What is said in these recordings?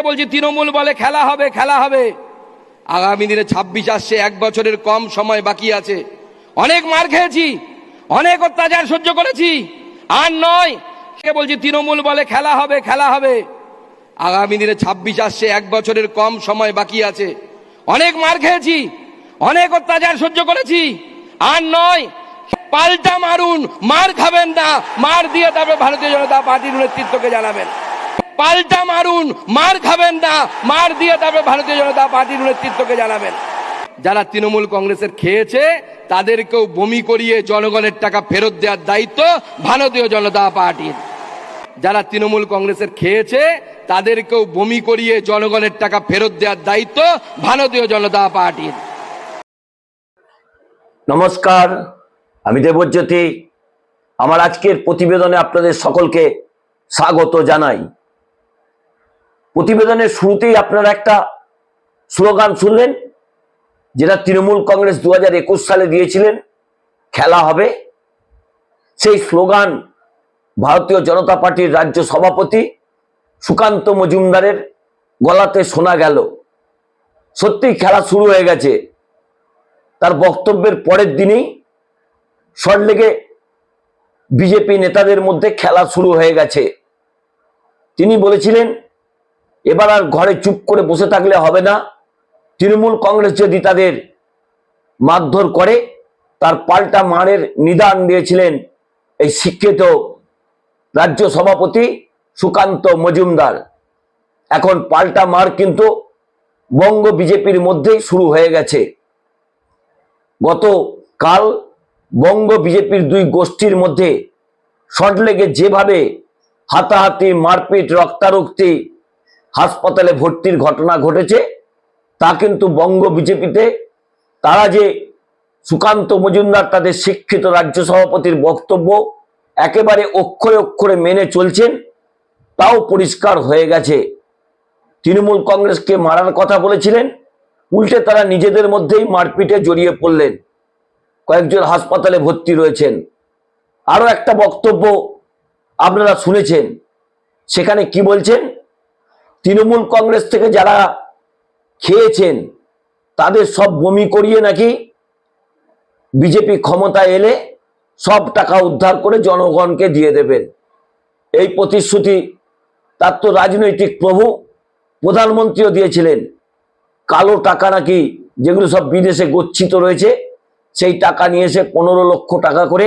বলছি, তৃণমূল বলে খেলা হবে খেলা হবে। আগামী দিনে ছাব্বিশ আসছে, এক বছরের কম সময় বাকি আছে। অনেক মার খেয়েছি, অনেক অত্যাচার সহ্য করেছি, আর নয় বলছি, তৃণমূল বলে খেলা হবে খেলা হবে। আগামী দিনে ছাব্বিশ আসছে, এক বছরের কম সময় বাকি আছে। অনেক মার খেয়েছি, অনেক অত্যাচার সহ্য করেছি, আর নয়, পাল্টা মারুন, মার খাবেন না, মার দিয়ে তারপরে ভারতীয় জনতা পার্টির নেতৃত্বকে জানাবেন। পাল্টা মারুন, মার খাবেন না, মার দিয়ে তারপরে ভারতীয় জনতা পার্টির নেতৃত্বকে জানাবেন। যারা তৃণমূল কংগ্রেসের খেয়েছে, তাদেরকেও বমি করিয়ে জনগণের টাকা ফেরত দেওয়ার দায়িত্ব ভারতীয় জনতা পার্টির। যারা তৃণমূল কংগ্রেসের খেয়েছে, তাদেরকেও বমি করিয়ে জনগণের টাকা ফেরত দেওয়ার দায়িত্ব ভারতীয় জনতা পার্টির। নমস্কার, আমি দেবজ্যোতি। আমার আজকের প্রতিবেদনে আপনাদের সকলকে স্বাগত জানাই। প্রতিবেদনের শুরুতেই আপনারা একটা স্লোগান শুনলেন, যেটা তৃণমূল কংগ্রেস দু হাজার একুশ সালে দিয়েছিলেন, খেলা হবে। সেই স্লোগান ভারতীয় জনতা পার্টির রাজ্য সভাপতি সুকান্ত মজুমদারের গলাতে শোনা গেল। সত্যি খেলা শুরু হয়ে গেছে। তার বক্তব্যের পরের দিনেই সল্টলেগে বিজেপি নেতাদের মধ্যে খেলা শুরু হয়ে গেছে। তিনি বলেছিলেন এবার আর ঘরে চুপ করে বসে থাকলে হবে না। তৃণমূল কংগ্রেস যদি তাদের মারধর করে, তার পাল্টা মারের নিদান দিয়েছিলেন এই শিক্ষিত রাজ্য সভাপতি সুকান্ত মজুমদার। এখন পাল্টা মার কিন্তু বঙ্গ বিজেপির মধ্যেই শুরু হয়ে গেছে। গতকাল বঙ্গ বিজেপির দুই গোষ্ঠীর মধ্যে শর্টলেগে যেভাবে হাতাহাতি, মারপিট, রক্তারক্তি হাসপাতালে ভর্তির ঘটনা ঘটেছে, তা কিন্তু বঙ্গ বিজেপিতে তারা যে সুকান্ত মজুমদার, তাদের শিক্ষিত রাজ্য সভাপতির বক্তব্য একেবারে অক্ষরে অক্ষরে মেনে চলছেন, তাও পরিষ্কার হয়ে গেছে। তৃণমূল কংগ্রেসকে মারার কথা বলেছিলেন, উল্টে তারা নিজেদের মধ্যেই মারপিটে জড়িয়ে পড়লেন। কয়েকজন হাসপাতালে ভর্তি রয়েছেন। আরও একটা বক্তব্য আপনারা শুনেছেন, সেখানে কি বলছেন? তৃণমূল কংগ্রেস থেকে যারা খেয়েছেন, তাদের সব বমি করিয়ে নাকি বিজেপি ক্ষমতা এলে সব টাকা উদ্ধার করে জনগণকে দিয়ে দেবেন। এই প্রতিশ্রুতি, তার তো রাজনৈতিক প্রভু প্রধানমন্ত্রীও দিয়েছিলেন। কালো টাকা নাকি যেগুলো সব বিদেশে গচ্ছিত রয়েছে, সেই টাকা নিয়ে এসে পনেরো লক্ষ টাকা করে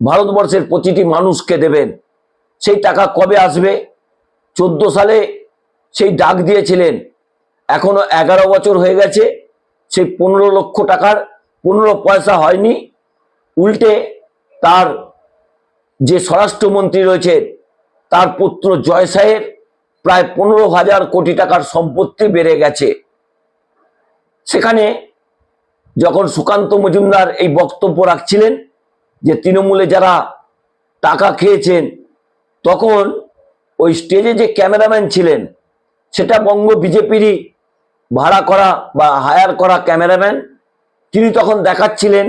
ভারতবর্ষের প্রতিটি মানুষকে দেবেন। সেই টাকা কবে আসবে? চোদ্দ সালে সেই ডাক দিয়েছিলেন। এখনও এগারো বছর হয়ে গেছে, সেই পনেরো লক্ষ টাকার পনেরো পয়সা হয়নি। উল্টে তার যে স্বরাষ্ট্রমন্ত্রী রয়েছে তার পুত্র জয় সাহের প্রায় পনেরো হাজার কোটি টাকার সম্পত্তি বেড়ে গেছে। সেখানে যখন সুকান্ত মজুমদার এই বক্তব্য রাখছিলেন যে তৃণমূলে যারা টাকা খেয়েছেন, তখন ওই স্টেজে যে ক্যামেরাম্যান ছিলেন সেটা বঙ্গ বিজেপিরই ভাড়া করা বা হায়ার করা ক্যামেরাম্যান তিনি তখন দেখাচ্ছিলেন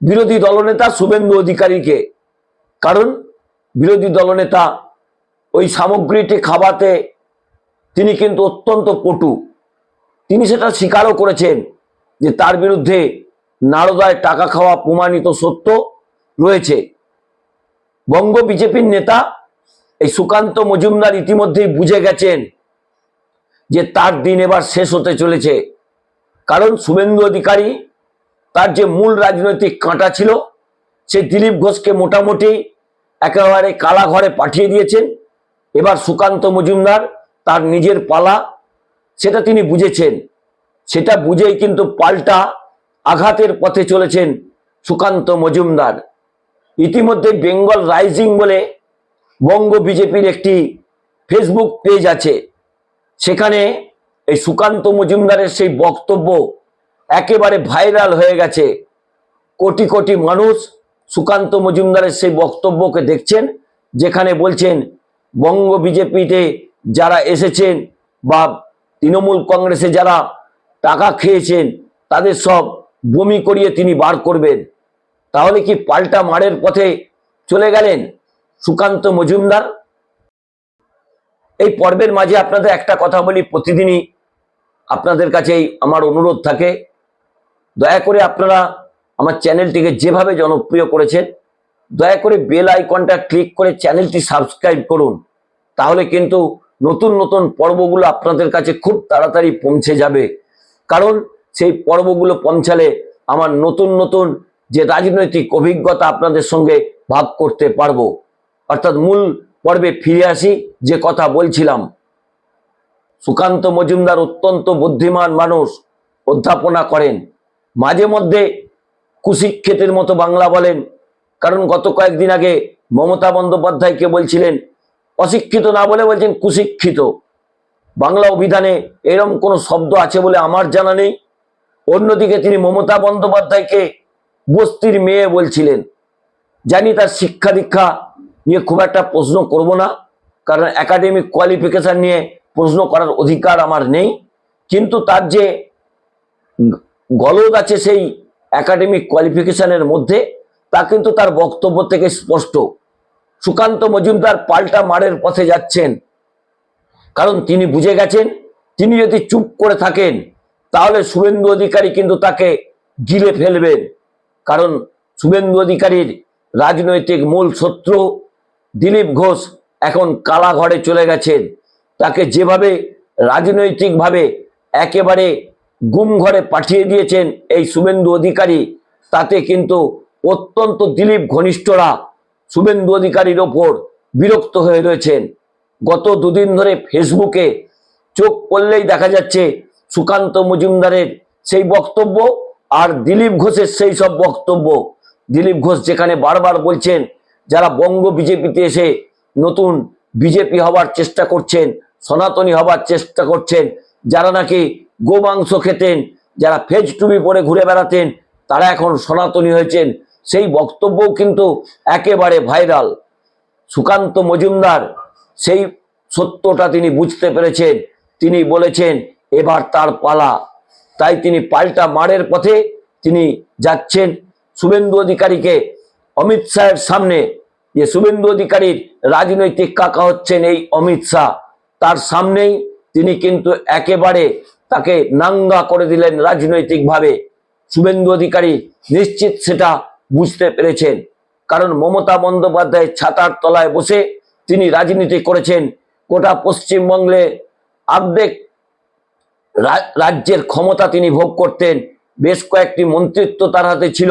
বিরোধী দলনেতা শুভেন্দু অধিকারীকে। কারণ বিরোধী দলনেতা ওই সামগ্রীটি খাওয়াতে তিনি কিন্তু অত্যন্ত পটু। তিনি সেটা স্বীকারও করেছেন যে তার বিরুদ্ধে নারদায় টাকা খাওয়া প্রমাণিত সত্য রয়েছে। বঙ্গ বিজেপির নেতা এই সুকান্ত মজুমদার ইতিমধ্যেই বুঝে গেছেন যে তার দিন এবার শেষ হতে চলেছে। কারণ শুভেন্দু অধিকারী, তার যে মূল রাজনৈতিক কাঁটা ছিল, সে দিলীপ ঘোষকে মোটামুটি একেবারে কালা ঘরে পাঠিয়ে দিয়েছেন। এবার সুকান্ত মজুমদার তার নিজের পালা, সেটা তিনি বুঝেছেন। সেটা বুঝেই কিন্তু পাল্টা আঘাতের পথে চলেছেন সুকান্ত মজুমদার। ইতিমধ্যে বেঙ্গল রাইজিং বলে বঙ্গ বিজেপির একটি ফেসবুক পেজ আছে। সেখানে এই সুকান্ত মজুমদারের সেই বক্তব্য একেবারে ভাইরাল হয়ে গেছে। কোটি কোটি মানুষ সুকান্ত মজুমদারের সেই বক্তব্যকে দেখছেন, যেখানে বলছেন, বঙ্গ বিজেপিতে যারা এসেছেন বা তৃণমূল কংগ্রেসে যারা টাকা খেয়েছেন, তাদের সব বমি করিয়ে তিনি বার করবেন। তাহলে কি পাল্টা মারের পথে চলে গেলেন সুকান্ত মজুমদার? এই পর্বের মাঝে আপনাদের একটা কথা বলি প্রতিদিনই আপনাদের কাছেই আমার অনুরোধ থাকে। দয়া করে আপনারা আমার চ্যানেলটিকে যেভাবে জনপ্রিয় করেছেন, দয়া করে বেল আইকনটা ক্লিক করে চ্যানেলটি সাবস্ক্রাইব করুন। তাহলে কিন্তু নতুন নতুন পর্বগুলো আপনাদের কাছে খুব তাড়াতাড়ি পৌঁছে যাবে। কারণ সেই পর্বগুলো পৌঁছালে আমার নতুন নতুন যে রাজনৈতিক অভিজ্ঞতা আপনাদের সঙ্গে ভাগ করতে পারব। অর্থাৎ মূল পর্বে ফিরে আসি, যে কথা বলছিলাম। সুকান্ত মজুমদার অত্যন্ত বুদ্ধিমান মানুষ, অধ্যাপনা করেন। মাঝে মধ্যে কুশিক্ষেতের মতো বাংলা বলেন। কারণ গত কয়েকদিন আগে মমতা বন্দ্যোপাধ্যায়কে বলছিলেন, অশিক্ষিত না বলে বলছেন কুশিক্ষিত। বাংলা অভিধানে এরম কোনো শব্দ আছে বলে আমার জানা নেই। অন্যদিকে তিনি মমতা বন্দ্যোপাধ্যায়কে বস্তির মেয়ে বলছিলেন। জানি তার শিক্ষা দীক্ষা নিয়ে খুব একটা প্রশ্ন করব না, কারণ একাডেমিক কোয়ালিফিকেশান নিয়ে প্রশ্ন করার অধিকার আমার নেই। কিন্তু তার যে গলদ আছে সেই একাডেমিক কোয়ালিফিকেশানের মধ্যে, তা কিন্তু তার বক্তব্য থেকে স্পষ্ট। সুকান্ত মজুমদার পাল্টা মারের পথে যাচ্ছেন। কারণ তিনি বুঝে গেছেন, তিনি যদি চুপ করে থাকেন, তাহলে শুভেন্দু অধিকারী কিন্তু তাকে গিলে ফেলবেন। কারণ শুভেন্দু অধিকারীর রাজনৈতিক মূল শত্রু দিলীপ ঘোষ এখন কালা ঘরে চলে গেছেন। তাকে যেভাবে রাজনৈতিকভাবে একেবারে গুম ঘরে পাঠিয়ে দিয়েছেন এই শুভেন্দু অধিকারী, তাতে কিন্তু অত্যন্ত দিলীপ ঘনিষ্ঠরা শুভেন্দু অধিকারীর ওপর বিরক্ত হয়ে রয়েছেন। গত দুদিন ধরে ফেসবুকে চোখ পড়লেই দেখা যাচ্ছে সুকান্ত মজুমদারের সেই বক্তব্য আর দিলীপ ঘোষের সেই সব বক্তব্য। দিলীপ ঘোষ যেখানে বারবার বলছেন যারা বঙ্গ বিজেপিতে এসে নতুন বিজেপি হবার চেষ্টা করছেন, সনাতনী হবার চেষ্টা করছেন, যারা নাকি গোমাংস খেতেন, যারা ফেজ টুবি পরে ঘুরে বেড়াতেন, তারা এখন সনাতনী হয়েছেন। সেই বক্তব্যও কিন্তু একেবারে ভাইরাল। সুকান্ত মজুমদার সেই সত্যটা তিনি বুঝতে পেরেছেন। তিনি বলেছেন, এবার তার পালা। তাই তিনি পাল্টা মারের পথে তিনি যাচ্ছেন। শুভেন্দু অধিকারীকে অমিত শাহের সামনে যে শুভেন্দু অধিকারীর রাজনৈতিক কাকা হচ্ছেন এই অমিত শাহ। তার সামনেই তিনি কিন্তু একেবারে তাকে নাঙ্গা করে দিলেন রাজনৈতিকভাবে। শুভেন্দু অধিকারী নিশ্চিত সেটা বুঝতে পেরেছেন। কারণ মমতা বন্দ্যোপাধ্যায় ছাতার তলায় বসে তিনি রাজনীতি করেছেন। গোটা পশ্চিমবঙ্গে আর্ধেক রাজ্যের ক্ষমতা তিনি ভোগ করতেন। বেশ কয়েকটি মন্ত্রিত্ব তার হাতে ছিল।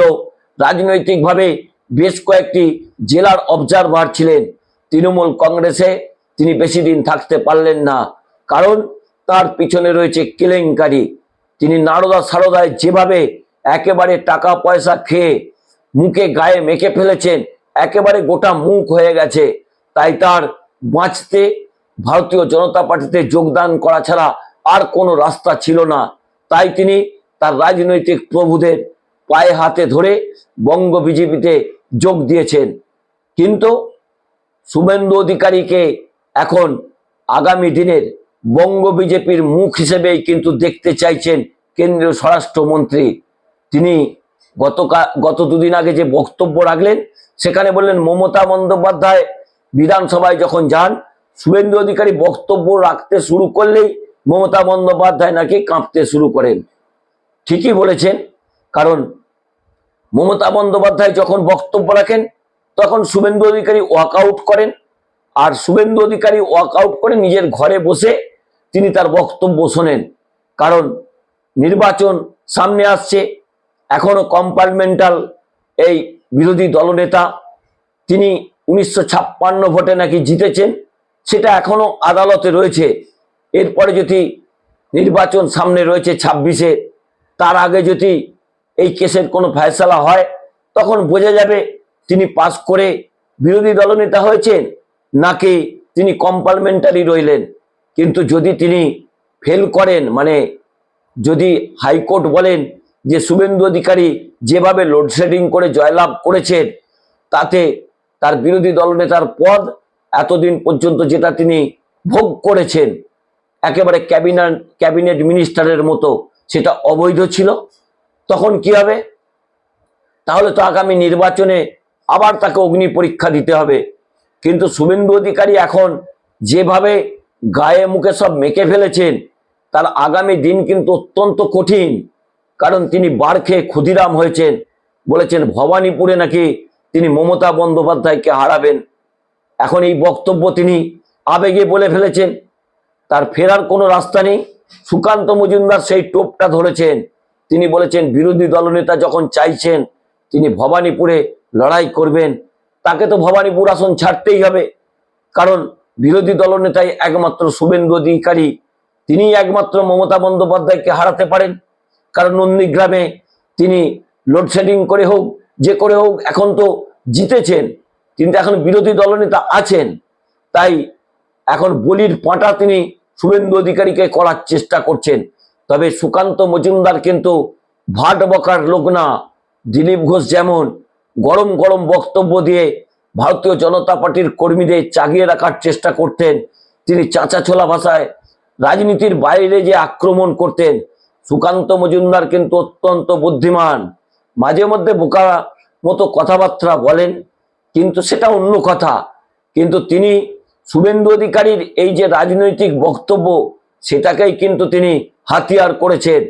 রাজনৈতিকভাবে বেশ কয়েকটি জেলার অবজারভার ছিলেন। তৃণমূল কংগ্রেসে তিনি বেশি দিন থাকতে পারলেন না, কারণ তার পিছনে রয়েছে কেলেঙ্কারি। তিনি নারদা সারদায় যেভাবে একেবারে টাকা পয়সা খেয়ে মুখে গায়ে মেখে ফেলেছেন, একেবারে গোটা মুখ হয়ে গেছে, তাই তার বাঁচতে ভারতীয় জনতা পার্টিতে যোগদান করা ছাড়া আর কোনো রাস্তা ছিল না। তাই তিনি তার রাজনৈতিক প্রভুদের পায়ে হাতে ধরে বঙ্গ বিজেপিতে যোগ দিয়েছেন। কিন্তু শুভেন্দু অধিকারীকে এখন আগামী দিনের বঙ্গ বিজেপির মুখ হিসেবেই কিন্তু দেখতে চাইছেন কেন্দ্রীয় স্বরাষ্ট্রমন্ত্রী। তিনি গতকাল গত দুদিন আগে যে বক্তব্য রাখলেন, সেখানে বললেন, মমতা বন্দ্যোপাধ্যায় বিধানসভায় যখন যান, শুভেন্দু অধিকারী বক্তব্য রাখতে শুরু করলেই মমতা বন্দ্যোপাধ্যায় নাকি কাঁপতে শুরু করেন। ঠিকই বলেছেন, কারণ মমতা বন্দ্যোপাধ্যায় যখন বক্তব্য রাখেন, তখন শুভেন্দু অধিকারী ওয়াক আউট করেন। আর শুভেন্দু অধিকারী ওয়াক আউট করে নিজের ঘরে বসে তিনি তার বক্তব্য শোনেন। কারণ নির্বাচন সামনে আসছে, এখনও কম্পার্টমেন্টাল এই বিরোধী দলনেতা। তিনি উনিশশো ছাপ্পান্ন ভোটে নাকি জিতেছেন, সেটা এখনও আদালতে রয়েছে। এরপরে যদি নির্বাচন সামনে রয়েছে ছাব্বিশে, তার আগে যদি এই কেসের কোনো ফয়সালা হয়, তখন বোঝা যাবে তিনি পাস করে বিরোধী দলনেতা হয়েছেন, নাকি তিনি কম্পার্টমেন্টারি রইলেন। কিন্তু যদি তিনি ফেল করেন মানে যদি হাইকোর্ট বলেন যে শুভেন্দু অধিকারী যেভাবে লোডশেডিং করে জয়লাভ করেছেন, তাতে তার বিরোধী দলনেতার পদ এতদিন পর্যন্ত যেটা তিনি ভোগ করেছেন, একেবারে ক্যাবিনেট ক্যাবিনেট মিনিস্টারের মতো, সেটা অবৈধ ছিল? তখন কি হবে? তাহলে তো আগামী নির্বাচনে আবার তাকে অগ্নি পরীক্ষা দিতে হবে। কিন্তু শুভেন্দু অধিকারী এখন যেভাবে গায়ে মুখে সব মেখে ফেলেছেন, তার আগামী দিন কিন্তু অত্যন্ত কঠিন। কারণ তিনি বার খেয়ে ক্ষুদিরাম হয়েছেন। বলেছেন, ভবানীপুরে নাকি তিনি মমতা বন্দ্যোপাধ্যায়কে হারাবেন। এখন এই বক্তব্য তিনি আবেগে বলে ফেলেছেন। তার ফেরার কোনো রাস্তা নেই। সুকান্ত মজুমদার সেই টোপটা ধরেছেন। তিনি বলেছেন, বিরোধী দলনেতা যখন চাইছেন, তিনি ভবানীপুরে লড়াই করবেন। তাকে তো ভবানীপুর আসন ছাড়তেই হবে। কারণ বিরোধী দলনেতাই একমাত্র শুভেন্দু অধিকারী। তিনি একমাত্র মমতা বন্দ্যোপাধ্যায়কে হারাতে পারেন। কারণ নন্দীগ্রামে তিনি লোডশেডিং করে হোক, যে করে হোক, এখন তো জিতেছেন। কিন্তু এখন বিরোধী দলনেতা আছেন। তাই এখন বলির পাঁটা তিনি শুভেন্দু অধিকারীকে করার চেষ্টা করছেন। তবে সুকান্ত মজুমদার কিন্তু ভাট বকার লোক না। দিলীপ ঘোষ যেমন গরম গরম বক্তব্য দিয়ে ভারতীয় জনতা পার্টির কর্মীদের চাগিয়ে রাখার চেষ্টা করতেন। তিনি চাচা ছোলা ভাষায় রাজনীতির বাইরে যে আক্রমণ করতেন, সুকান্ত মজুমদার কিন্তু অত্যন্ত বুদ্ধিমান। মাঝে মধ্যে বোকা মতো কথাবার্তা বলেন, কিন্তু সেটা অন্য কথা। কিন্তু তিনি শুভেন্দু অধিকারীর এই যে রাজনৈতিক বক্তব্য সেটাকেই কিন্তু তিনি হাতিয়ার করেছেন।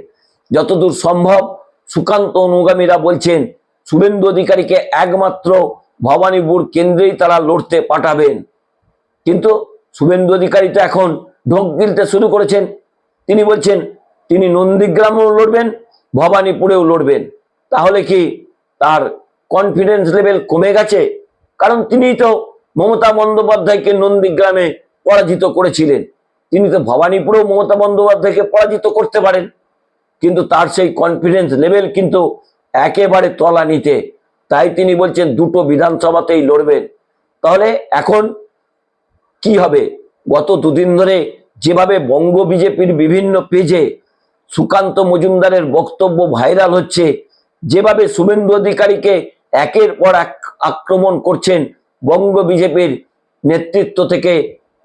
যতদূর সম্ভব সুকান্ত অনুগামীরা বলছেন, শুভেন্দু অধিকারীকে একমাত্র ভবানীপুর কেন্দ্রেই তারা লড়তে পাঠাবেন। কিন্তু শুভেন্দু অধিকারী তো এখন ঢোক গিলতে শুরু করেছেন। তিনি বলছেন, তিনি নন্দীগ্রামেও লড়বেন, ভবানীপুরেও লড়বেন। তাহলে কি তার কনফিডেন্স লেভেল কমে গেছে? কারণ তিনি তো মমতা বন্দ্যোপাধ্যায়কে নন্দীগ্রামে পরাজিত করেছিলেন। তিনি তো ভবানীপুরেও মমতা বন্দ্যোপাধ্যায়কে পরাজিত করতে পারেন, কিন্তু তার সেই কনফিডেন্স লেভেল কিন্তু একেবারে তলা নিতে তাই তিনি বলছেন, দুটো বিধানসভাতেই লড়বেন তাহলে এখন কি হবে? গত দুদিন ধরে যেভাবে বঙ্গ বিজেপির বিভিন্ন পেজে সুকান্ত মজুমদারের বক্তব্য ভাইরাল হচ্ছে, যেভাবে শুভেন্দু অধিকারীকে একের পর এক আক্রমণ করছেন বঙ্গ বিজেপির নেতৃত্ব থেকে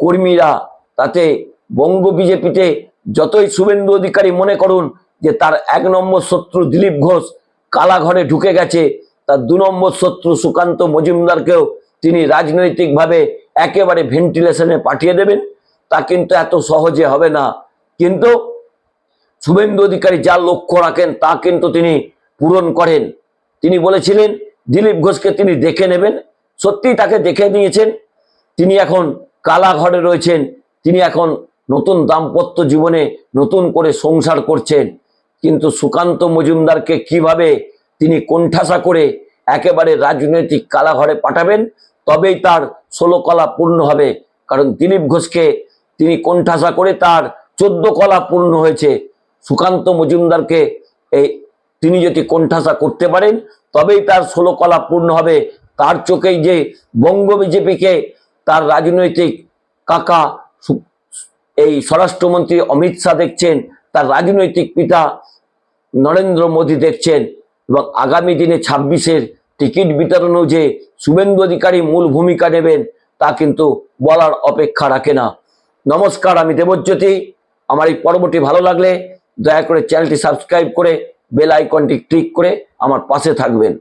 কর্মীরা, তাতে বঙ্গ বিজেপিতে যতই শুভেন্দু অধিকারী মনে করুন যে তার এক নম্বর শত্রু দিলীপ ঘোষ কালাঘরে ঢুকে গেছে, তার দু নম্বর শত্রু সুকান্ত মজুমদারকেও তিনি রাজনৈতিকভাবে একেবারে ভেন্টিলেশনে পাঠিয়ে দেবেন। তা কিন্তু এত সহজে হবে না। কিন্তু শুভেন্দু অধিকারী যা লক্ষ্য রাখেন তা কিন্তু তিনি পূরণ করেন। তিনি বলেছিলেন, দিলীপ ঘোষকে তিনি দেখে নেবেন। সত্যি তাকে দেখে নিয়েছেন। তিনি এখন কালা ঘরে রয়েছেন। তিনি এখন নতুন দাম্পত্য জীবনে নতুন করে সংসার করছেন। কিন্তু সুকান্ত মজুমদারকে কীভাবে তিনি কোণঠাসা করে একেবারে রাজনৈতিক কালাঘরে পাঠাবেন, তবেই তার ষোলো পূর্ণ হবে। কারণ দিলীপ ঘোষকে তিনি কোণঠাসা করে তার চোদ্দ কলা পূর্ণ হয়েছে। সুকান্ত মজুমদারকে এই তিনি যদি কোণঠাসা করতে পারেন, তবেই তার ষোলো কলা পূর্ণ হবে। তার চোখেই যে বঙ্গ বিজেপিকে তার রাজনৈতিক কাকা এই স্বরাষ্ট্রমন্ত্রী অমিত শাহ দেখছেন, তার রাজনৈতিক পিতা নরেন্দ্র মোদী দেখছেন এবং আগামী দিনে ছাব্বিশের টিকিট বিতরণেও যে শুভেন্দু অধিকারী মূল ভূমিকা নেবেন, তা কিন্তু বলার অপেক্ষা রাখে না। নমস্কার, আমি দেবজ্যোতি। আমার এই পর্বটি ভালো লাগলে দয়া করে চ্যানেলটি সাবস্ক্রাইব করে বেল আইকনটি ক্লিক করে আমার পাশে থাকবেন।